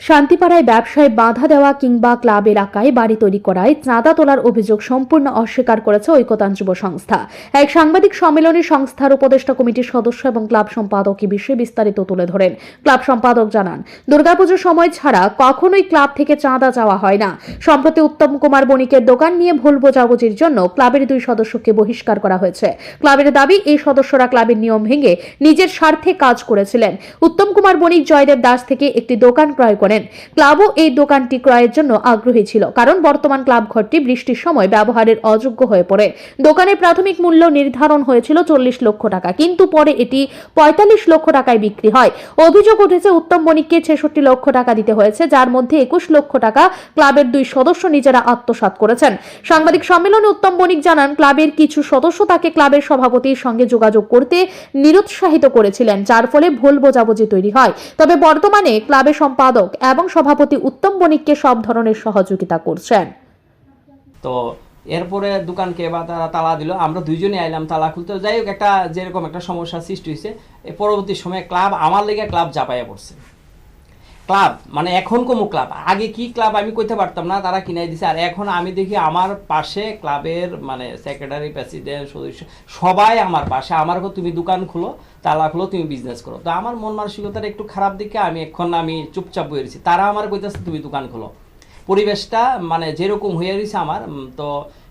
শান্তিপাড়ায় ব্যবসায় বাধা দেওয়া কিংবা ক্লাব এলাকায় বাড়ি তৈরি করায় চাঁদা তোলার অভিযোগ সম্পূর্ণ অস্বীকার করেছে ঐকতান যুব সংস্থা। এক সাংবাদিক সম্মেলনে সংস্থার উপদেষ্টা কমিটির সদস্য এবং ক্লাব সম্পাদক বিষয়ে বিস্তারিত তুলে ধরেন। ক্লাব সম্পাদক জানান, দুর্গাপুজোর সময় ছাড়া কখনোই ক্লাব থেকে চাঁদা চাওয়া হয় না। সম্প্রতি উত্তম কুমার বণিকের দোকান নিয়ে ভুল বোঝাবুঝির জন্য ক্লাবের দুই সদস্যকে বহিষ্কার করা হয়েছে। ক্লাবের দাবি, এই সদস্যরা ক্লাবের নিয়ম ভেঙে নিজের স্বার্থে কাজ করেছিলেন। উত্তম কুমার বণিক জয়দেব দাস থেকে একটি দোকান ক্রয় করেন। ক্লাবও এই দোকানটি ক্রয়ের জন্য আগ্রহী ছিল, কারণ বর্তমান ক্লাব ঘরটি বৃষ্টির সময় ব্যবহারের অযোগ্য হয়ে পড়ে। দোকানের প্রাথমিক মূল্য নির্ধারণ হয়েছিল চল্লিশ লক্ষ টাকা, কিন্তু পরে এটি পঁয়তাল্লিশ লক্ষ টাকায় বিক্রি হয়। অভিযোগ উঠেছে, উত্তম বণিককে ছেষট্টি লক্ষ টাকা দিতে হয়েছে, যার মধ্যে একুশ লক্ষ টাকা ক্লাবের দুই সদস্য নিজেরা আত্মসাৎ করেছেন। সাংবাদিক সম্মেলনে উত্তম বণিক জানান, ক্লাবের কিছু সদস্য তাকে ক্লাবের সভাপতির সঙ্গে যোগাযোগ করতে নিরুৎসাহিত করেছিলেন, যার ফলে ভুল বোঝাবুঝি তৈরি হয়। তবে বর্তমানে ক্লাবের সম্পাদক এবং সভাপতি উত্তম বণিককে সব ধরনের সহযোগিতা করছেন। তো এরপরে দোকানকে বা তারা তালা দিল। আমরা দুইজনে আইলাম তালা খুলতে। যাই হোক, একটা যেরকম একটা সমস্যা সৃষ্টি হয়েছে পরবর্তী সময়ে ক্লাব, আমার লেগে ক্লাব জাপাইয়া পড়ছে। ক্লাব মানে এখন কমু ক্লাব। আগে কি ক্লাব আমি কইতে পারতাম না, তারা কিনাই দিছে। আর এখন আমি দেখি আমার পাশে ক্লাবের মানে সেক্রেটারি প্রেসিডেন্ট সদস্য, সবাই আমার পাশে। আমার তুমি দোকান খুলো, তালা খুলো, তুমি বিজনেস করো। তো আমার মন মানসিকতার একটু খারাপ দিকে আমি এখন আমি চুপচাপ বয়ে রয়েছি। তারা আমার কইতেছে তুমি দোকান খুলো। পরিবেশটা মানে যেরকম হয়ে রয়েছে আমার তো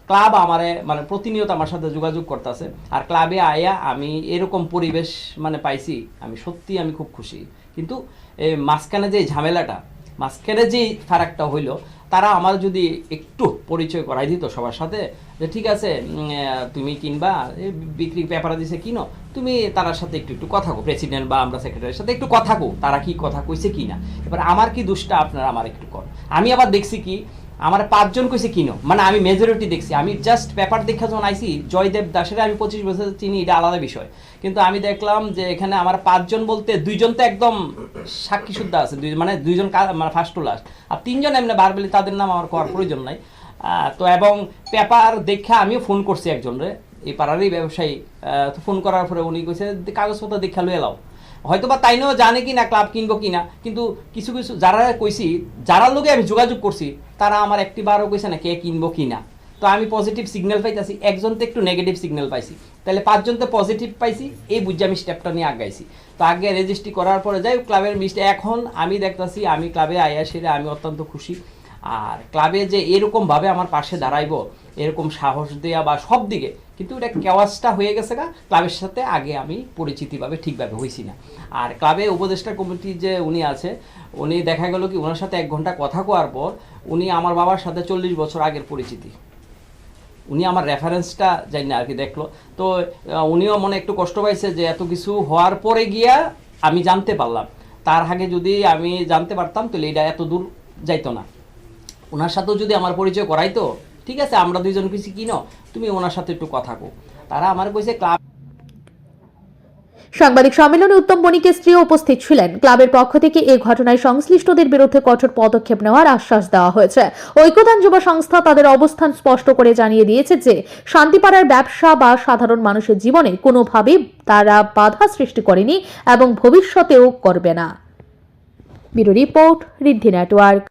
ক্লাব আমারে মানে প্রতিনিয়ত আমার সাথে যোগাযোগ করতেছে। আর ক্লাবে আয়া আমি এরকম পরিবেশ মানে পাইছি, আমি সত্যি আমি খুব খুশি। কিন্তু এই মাঝখানে যে ঝামেলাটা, মাঝখানে যে ফারাকটা হইল, তারা আমার যদি একটু পরিচয় করাই দিত সবার সাথে, যে ঠিক আছে তুমি কিনবা বিক্রি পেপারা দিছে কিনো, তুমি তার সাথে একটু একটু কথা কো প্রেসিডেন্ট বা আমরা সেক্রেটারির সাথে একটু কথা কো তারা কি কথা কইছে কি না এবার আমার কি দুষ্টা, আপনারা আমার একটু কর আমি আবার দেখছি কি আমার পাঁচজন কইছে কিনো। মানে আমি মেজরিটি দেখছি। আমি জাস্ট পেপার দেখা যখন আইছি, জয়দেব দাসের আমি পঁচিশ বছর চিনি, এটা আলাদা বিষয়। কিন্তু আমি দেখলাম যে এখানে আমার পাঁচজন বলতে দুইজন তো একদম সাক্ষী শুদ্ধ আছে। দুই মানে দুইজন মানে ফার্স্ট টু লাস্ট আর তিনজন এমনি বারবেলি তাদের নাম আমার করার প্রয়োজন নাই। তো এবং পেপার দেখে আমিও ফোন করছি একজনরে এই পাড়ারই ব্যবসায়ী। তো ফোন করার পরে উনি কইছে, কাগজপত্র দেখা লয়ে এলাও হয়তো বা তাইনেও জানে কি না ক্লাব কিনবো কি না কিন্তু কিছু কিছু যারা কইছি যারা লোকে আমি যোগাযোগ করছি, তারা আমার একটি বারও কইছে না কে কিনবো কি না তো আমি পজিটিভ সিগন্যাল পাইতেছি, একজন তো একটু নেগেটিভ সিগন্যাল পাইছি। তাহলে পাঁচজন তো পজিটিভ পাইছি, এই বুঝে আমি স্টেপটা নিয়ে আগাইছি। তো আগে রেজিস্ট্রি করার পরে যাই ক্লাবের মিষ্টি এখন আমি দেখতাছি, আমি ক্লাবে আয়া সেরে আমি অত্যন্ত খুশি। আর ক্লাবে যে এরকমভাবে আমার পাশে দাঁড়াইবো এরকম সাহস দেয়া বা সব দিকে, কিন্তু এটা কেওয়াজটা হয়ে গেছে গা, ক্লাবের সাথে আগে আমি পরিচিতিভাবে ঠিকভাবে হয়েছি না। আর ক্লাবে উপদেষ্টা কমিটি যে উনি আছে, উনি দেখা গেল কি ওনার সাথে এক ঘণ্টা কথা কোয়ার পর উনি আমার বাবার সাথে চল্লিশ বছর আগের পরিচিতি। উনি আমার রেফারেন্সটা জানি না আর কি দেখল। তো উনিও মনে একটু কষ্ট পাইছে যে এত কিছু হওয়ার পরে গিয়া আমি জানতে পারলাম। তার আগে যদি আমি জানতে পারতাম, তাহলে এটা এত দূর যাইতো না। ওনার সাথেও যদি আমার পরিচয় করাইতো ঠিক আছে, আমরা দুইজন কিছু কিনো তুমি ওনার সাথে একটু কথা কো তারা আমার কইছে ক্লাব সাংবাদিক সম্মেলনে উত্তম বণিকের স্ত্রীও উপস্থিত ছিলেন। ক্লাবের পক্ষ থেকে এই ঘটনায় সংশ্লিষ্টদের বিরুদ্ধে কঠোর পদক্ষেপ নেওয়ার আশ্বাস দেওয়া হয়েছে। ঐক্যদান যুব সংস্থা তাদের অবস্থান স্পষ্ট করে জানিয়ে দিয়েছে যে, শান্তিপাড়ার ব্যবসা বা সাধারণ মানুষের জীবনে কোনোভাবেই তারা বাধা সৃষ্টি করেনি এবং ভবিষ্যতেও করবে না। Report network.